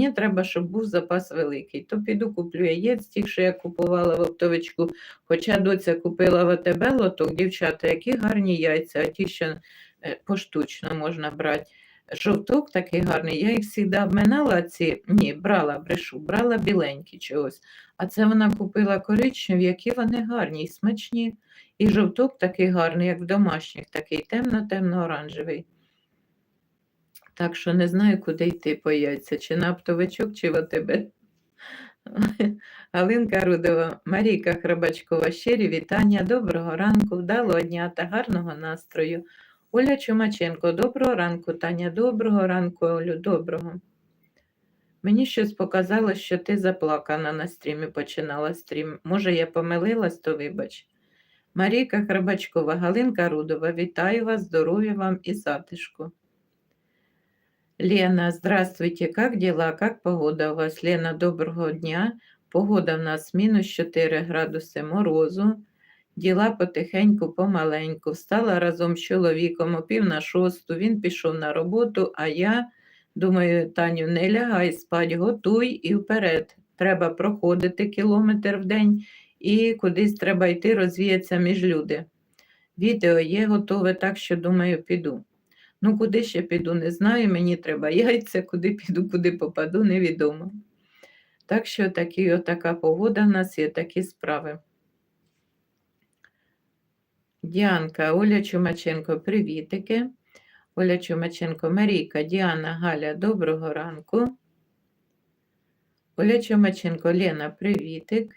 мені треба, щоб був запас великий. То піду куплю яєць, тих, що я купувала в оптовичку. Хоча доця купила в АТБ лоток, дівчата, які гарні яйця, а ті, що е, поштучно можна брати. Жовток такий гарний. Я їх завжди обминала ці. Ні, брала брешу, брала біленькі чогось. А це вона купила коричневі, які вони гарні і смачні. І жовток такий гарний, як в домашніх, такий темно-темно-оранжевий. Так що не знаю, куди йти по чи на оптовичок, чи в ОТБ. Галинка Рудова, Марійка Храбачкова, щирі вітання, доброго ранку, вдалого дня та гарного настрою. Оля Чумаченко, доброго ранку, Таня, доброго ранку, Олю, доброго. Мені щось показало, що ти заплакана на стрімі, починала стрім. Може, я помилилась, то вибач. Марійка Храбачкова, Галинка Рудова, вітаю вас, здоров'я вам і затишку. Лена, здравствуйте, как дела, как погода у вас? Лена, доброго дня. Погода в нас мінус 4 градуси морозу. Діла потихеньку, помаленьку. Встала разом з чоловіком о пів на шосту. Він пішов на роботу, а я думаю, Таню, не лягай спать, готуй і вперед. Треба проходити кілометр в день і кудись треба йти, розвіятися між люди. Відео є готове, так що думаю, піду. Ну, куди ще піду, не знаю. Мені треба яйця, куди піду, куди попаду, невідомо. Так що такі, отака погода в нас є такі справи. Діанка, Оля Чумаченко, привітики. Оля Чумаченко, Марійка, Діана, Галя, доброго ранку. Оля Чумаченко, Лена, привітик.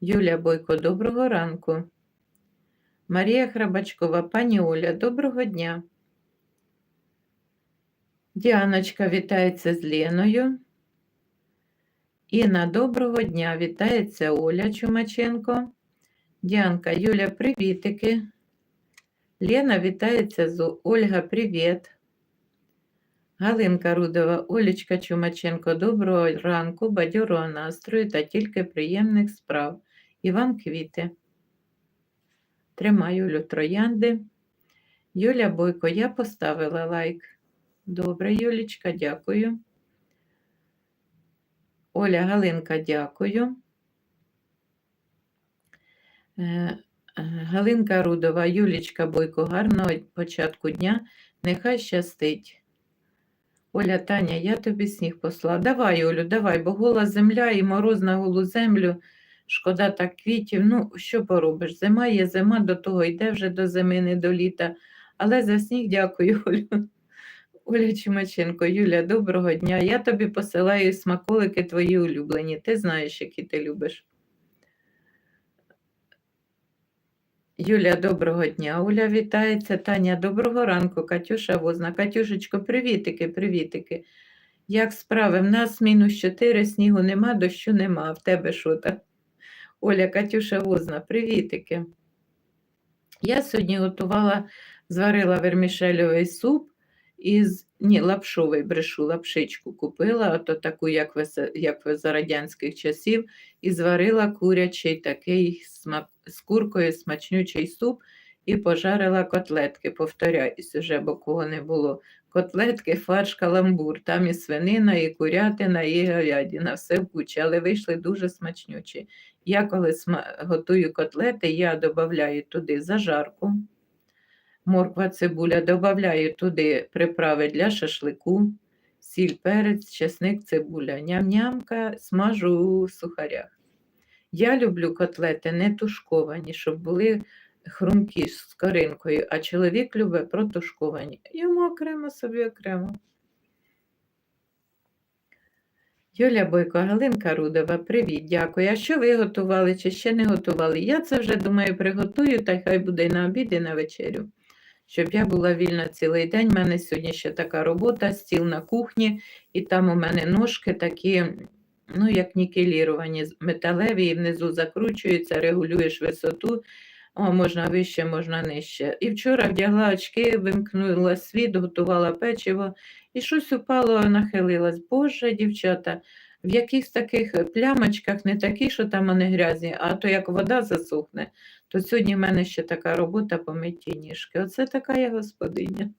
Юля Бойко, доброго ранку. Марія Храбачкова, пані Оля, доброго дня. Діаночка вітається з Леною. Інна, доброго дня, вітається Оля Чумаченко. Діанка, Юля, привітики. Лена вітається з Ольга, привіт. Галинка Рудова, Олечка Чумаченко, доброго ранку, бадьорого настрою та тільки приємних справ. І вам квіти. Тримаю Юлю троянди. Юля Бойко, я поставила лайк. Добре, Юлічка, дякую. Оля Галинка, дякую. Е, е, Галинка Рудова, Юлічка Бойко, гарного початку дня. Нехай щастить. Оля Таня, я тобі сніг послала. Давай, Олю, давай, бо гола земля і мороз на голу землю. Шкода так квітів. Ну, що поробиш? Зима є зима, до того йде вже до зими, не до літа. Але за сніг дякую, Олю. Оля Чумаченко, Юля, доброго дня. Я тобі посилаю смаколики твої улюблені. Ти знаєш, які ти любиш. Юля, доброго дня. Оля вітається. Таня, доброго ранку. Катюша Возна. Катюшечко, привітики, привітики. Як справи? В нас мінус 4, снігу нема, дощу нема. В тебе що там? Оля, Катюша Возна, привітики. Я сьогодні готувала, зварила вермішельовий суп із ні, лапшовий брешу, лапшичку купила, ото таку, як ви, як ви за радянських часів, і зварила курячий такий смак, з куркою смачнючий суп і пожарила котлетки. Повторяюсь уже, бо кого не було. Котлетки, фарш, каламбур. Там і свинина, і курятина, і говядина, все в кучі, але вийшли дуже смачнючі. Я коли готую котлети, я додаю туди зажарку морква, цибуля, додаю туди приправи для шашлику, сіль, перець, чесник, цибуля, ням-нямка, смажу у сухарях. Я люблю котлети не тушковані, щоб були хрумкі з коринкою, а чоловік любить протушковані. Йому окремо собі окремо. Юля Бойко, Галинка Рудова, привіт, дякую. А що ви готували чи ще не готували? Я це вже думаю приготую, та хай буде на обід, і на вечерю. Щоб я була вільна цілий день. У мене сьогодні ще така робота, стіл на кухні, і там у мене ножки такі, ну, як нікеліровані, металеві, і внизу закручуються, регулюєш висоту. О, можна вище, можна нижче. І вчора вдягла очки, вимкнула світ, готувала печиво, і щось упало, нахилилась. Боже, дівчата, в якихось таких плямочках, не такі, що там вони грязні, а то як вода засохне, то сьогодні в мене ще така робота по митті ніжки. Оце така я господиня.